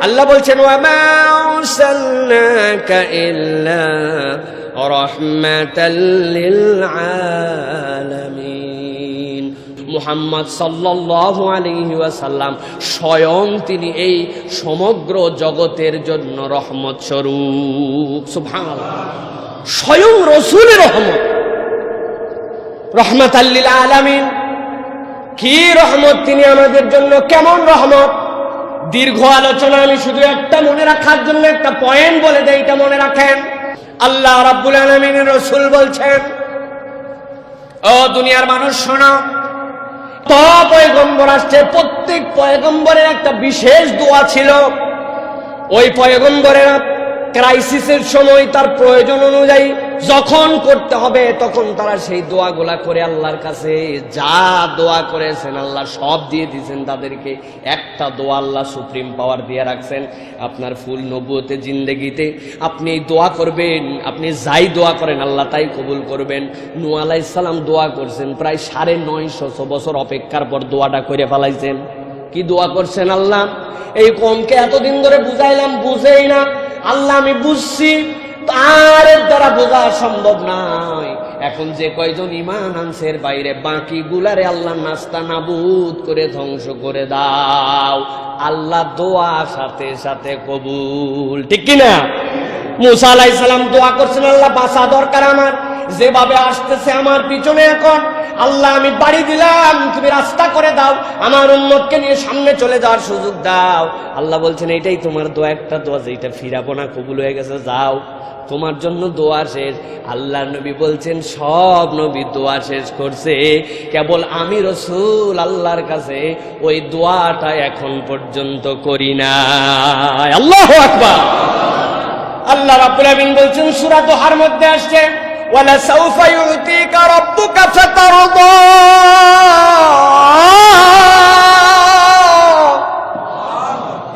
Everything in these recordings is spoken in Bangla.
আল্লাহ বলছেন মুহাম্মদ সাল্লাল্লাহু আলাইহি ওয়াসাল্লাম স্বয়ং তিনি এই সমগ্র জগতের জন্য রহমত স্বরূপ। সুবহানাল্লাহ। স্বয়ং রসুলের রহমত। রহমত আল্লিল আলামিন কি রহমত তিনি আমাদের জন্য? কেমন রহমত? দীর্ঘ আলোচনা আমি শুধু একটা মনে রাখার জন্য একটা পয়েন্ট বলে দেয়, এটা মনে রাখেন। আল্লাহ রাব্বুল আলমিনের রসুল বলছেন, ও দুনিয়ার মানুষ, শোনা তো পয়গম্বর আসছে। প্রত্যেক পয়গম্বরের একটা বিশেষ দোয়া ছিল। ওই পয়গম্বরেরা ক্রাইসিসের সময় তার প্রয়োজন অনুযায়ী যখন করতে হবে, তখন তারা সেই দোয়াগুলা করে আল্লাহর কাছে। যা দোয়া করেছেন আল্লাহ, সব দিয়ে দিয়েছেন তাদেরকে। একটা দোয়া আল্লাহ সুপ্রিম পাওয়ার দিয়ে রাখছেন। আপনার ফুল নবুয়তে, জিন্দেগিতে আপনি দোয়া করবেন, আপনি যাই দোয়া করেন আল্লাহ তাই কবুল করবেন। নু আলাইসাল্লাম দোয়া করছেন, প্রায় সাড়ে নয়শো বছর অপেক্ষার পর দোয়াটা করে ফেলাইছেন। কি দোয়া করছেন আল্লাহ? এই কমকে এতদিন ধরে বুঝাইলাম, বুঝেই না। আল্লাহ, আমি বুঝছি তার দ্বারা বোঝা সম্ভব নয়। এখন যে কয়জন ইমান আনসের বাইরে বাকি গুলারে আল্লাহ নাস্তা নাবুদ করে ধ্বংস করে দাও। আল্লাহ দোয়া সাথে সাথে কবুল। ঠিক কিনা? মুসা আলাই সালাম দোয়া করছেন, আল্লাহ বাসা দরকার আমার। যেভাবে আসতেছে আমার পিছনে এখন আল্লাহ, আমি বাড়ি দিলাম, তুমি রাস্তা করে দাও, আমার উন্মতকে নিয়ে সামনে চলে যাওয়ার সুযোগ দাও। আল্লাহ বলছেন এইটাই তোমার দোয়া, একটা দোয়া যেটা ফিরাবো না, কবুল হয়ে গেছে, যাও। তোমার জন্য দোয়া শেষ। আল্লাহ নবী বলছেন, সব নবী দোয়া শেষ করছে। কেবল আমি রসুল আল্লাহর কাছে ওই দোয়াটা এখন পর্যন্ত করি না আল্লাহ আল্লাহ রাব্বুল আমিন বলছেন, সূরা দোহার মধ্যে আসছে। সাউফা ইউতিকা রাব্বুকা ফাতারদা।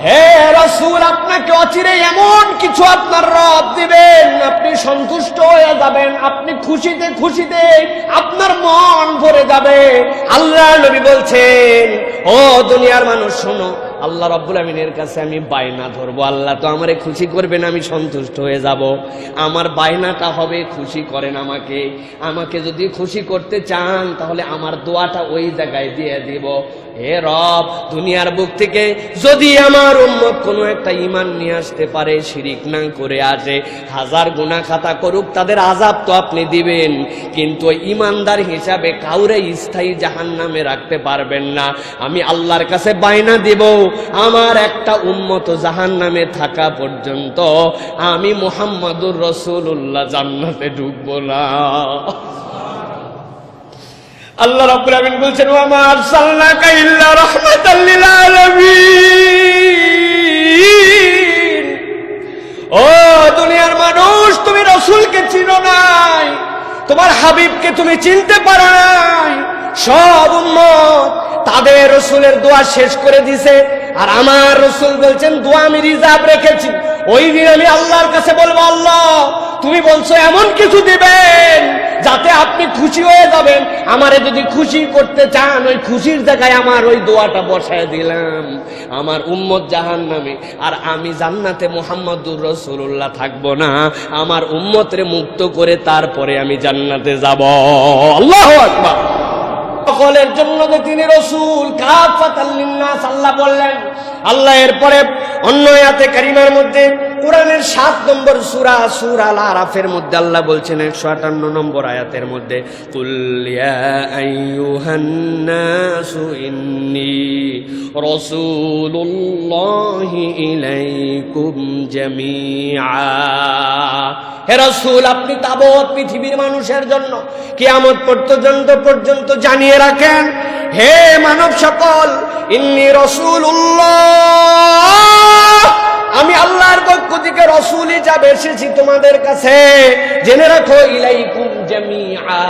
হে রাসূল আপনাকে অচিরে এমন কিছু আপনার রব দিবেন। আপনি সন্তুষ্ট হয়ে যাবেন। আপনি খুশিতে খুশিতে আপনার মন ভরে যাবে। আল্লাহ নবী বলছেন, ও দুনিয়ার মানুষ, শোনো, আল্লাহ রব্বুল আমিনের কাছে আমি বায়না ধরবো। আল্লাহ তো আমারে খুশি করবেন, আমি সন্তুষ্ট হয়ে যাব। আমার বায়নাটা হবে, খুশি করেন আমাকে। আমাকে যদি খুশি করতে চান, তাহলে আমার দোয়াটা ওই জায়গায় দিয়ে দিব। হে রব, দুনিয়ার বুক থেকে যদি আমার উম্মত কোনো একটা ইমান নিয়ে আসতে পারে, শিরিক না করে আসে। হাজার গুণা খাতা করুক, তাদের আজাব তো আপনি দিবেন। কিন্তু ইমানদার হিসাবে কাউরে স্থায়ী জাহান নামে রাখতে পারবেন না। আমি আল্লাহর কাছে বায়না দিব, আমার একটা উম্মত জাহান নামে থাকা পর্যন্ত আমি মোহাম্মদুর রসুল্লাহ জান্নাতে ঢুকবো না। আল্লাহ রাব্বুল বলছেন, ওয়া মা আরসালনাকা ইল্লা রাহমাতাল লিল তোমার হাবিবকে তুমি চিনতে পারো নাই। সব উম্মত তাদের রসুলের দোয়া শেষ করে দিছে। আর আমার রসুল বলছেন, দোয়া আমি রিজার্ভ রেখেছি। ওই দিন আমি আল্লাহর কাছে বলব, আল্লাহ, তুমি বলছো এমন কিছু দিবেন যাতে আপনি খুশি হয়ে যাবেন, আমারে যদি খুশি করতে চান, ওই খুশির জায়গায় আমার ওই দোয়াটা বসায় দিলাম। আমার উম্মত জাহান নামে আর আমি জান্নাতে মোহাম্মদুর রসুল্লাহ থাকব না। আমার উম্মতরে মুক্ত করে তারপরে আমি জান্নাতে যাব। আল্লাহ আকবার। সকলের জন্য যে তিনি রসুল কাফাতাল্লিন্নাস আল্লাহ বললেন, আল্লাহ এরপরে অন্য আয়াতে কারিমার মধ্যে কোরআনের সাত নম্বর সুরা সুরা আল আরাফের মধ্যে আল্লাহ বলছেন, একশো আটান্ন নম্বর আয়াতের মধ্যে হে রসুল, আপনি তাবৎ পৃথিবীর মানুষের জন্য কিয়ামত পর্যন্ত পর্যন্ত জানিয়ে রাখেন, হে মানব সকল ইন্নি রসুল্লাহ আমি আল্লাহর পক্ষ থেকে রসুল হিসাবে এসেছি তোমাদের কাছে। জেনে রাখো, ইলাইকুম জামিআ।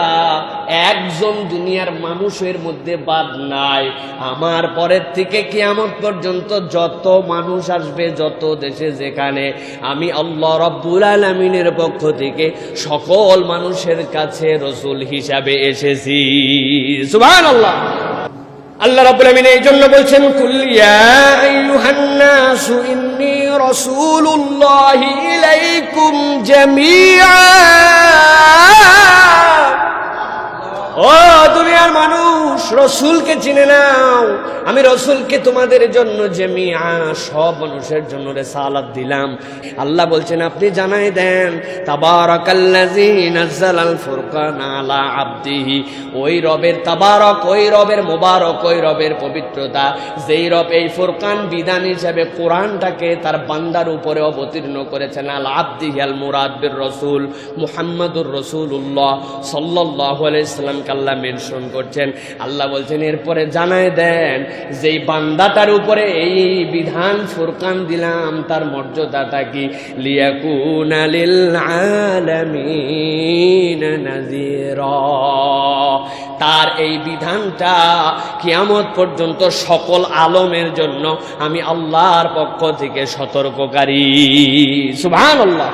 একজন দুনিয়ার মানুষের মধ্যে বাদ নাই। আমার পরের থেকে কিয়ামত পর্যন্ত যত মানুষ আসবে, যত দেশে যেখানে, আমি আল্লাহ রব্বুল আলমিনের পক্ষ থেকে সকল মানুষের কাছে রসুল হিসাবে এসেছি। সুবহানাল্লাহ। আল্লাহ রাব্বুল আমিন এই জন্য বলছেন কুল ইয়া আইয়ুহান নাসু ইন্নী রাসূলুল্লাহি ইলাইকুম জামিআ। রসুলকে চিনে নাও। আমি রসুলকে তোমাদের জন্য জেমিয়া, সব মানুষের জন্য রেসালাত দিলাম। আল্লাহ বলছেন, আপনি জানাই দেন আলা আবদিহি। ওই রবের তাবারক, ওই রবের মোবারক, ওই রবের পবিত্রতা। যেই রব এই ফুরকান বিধান হিসেবে কোরআনটাকে তার বান্দার উপরে অবতীর্ণ করেছেন, আল আব্দিহি আল মুরাদ বির রসুল মুহাম্মাদুর রসুল্লাহ সাল্লাল্লাহু আলাইহি সাল্লামকে আল্লাহ মেনশন করছেন। আল্লাহ বলছেন, এরপরে জানায় দেন, যেই বান্দাটার উপরে এই বিধান ফুরকান দিলাম, তার মর্যাদাটা কি? লিয়াকুনা লিল আলামিন নাযীরা। তার এই বিধানটা কিয়ামত পর্যন্ত সকল আলমের জন্য আমি আল্লাহর পক্ষ থেকে সতর্ককারী। সুবহানাল্লাহ।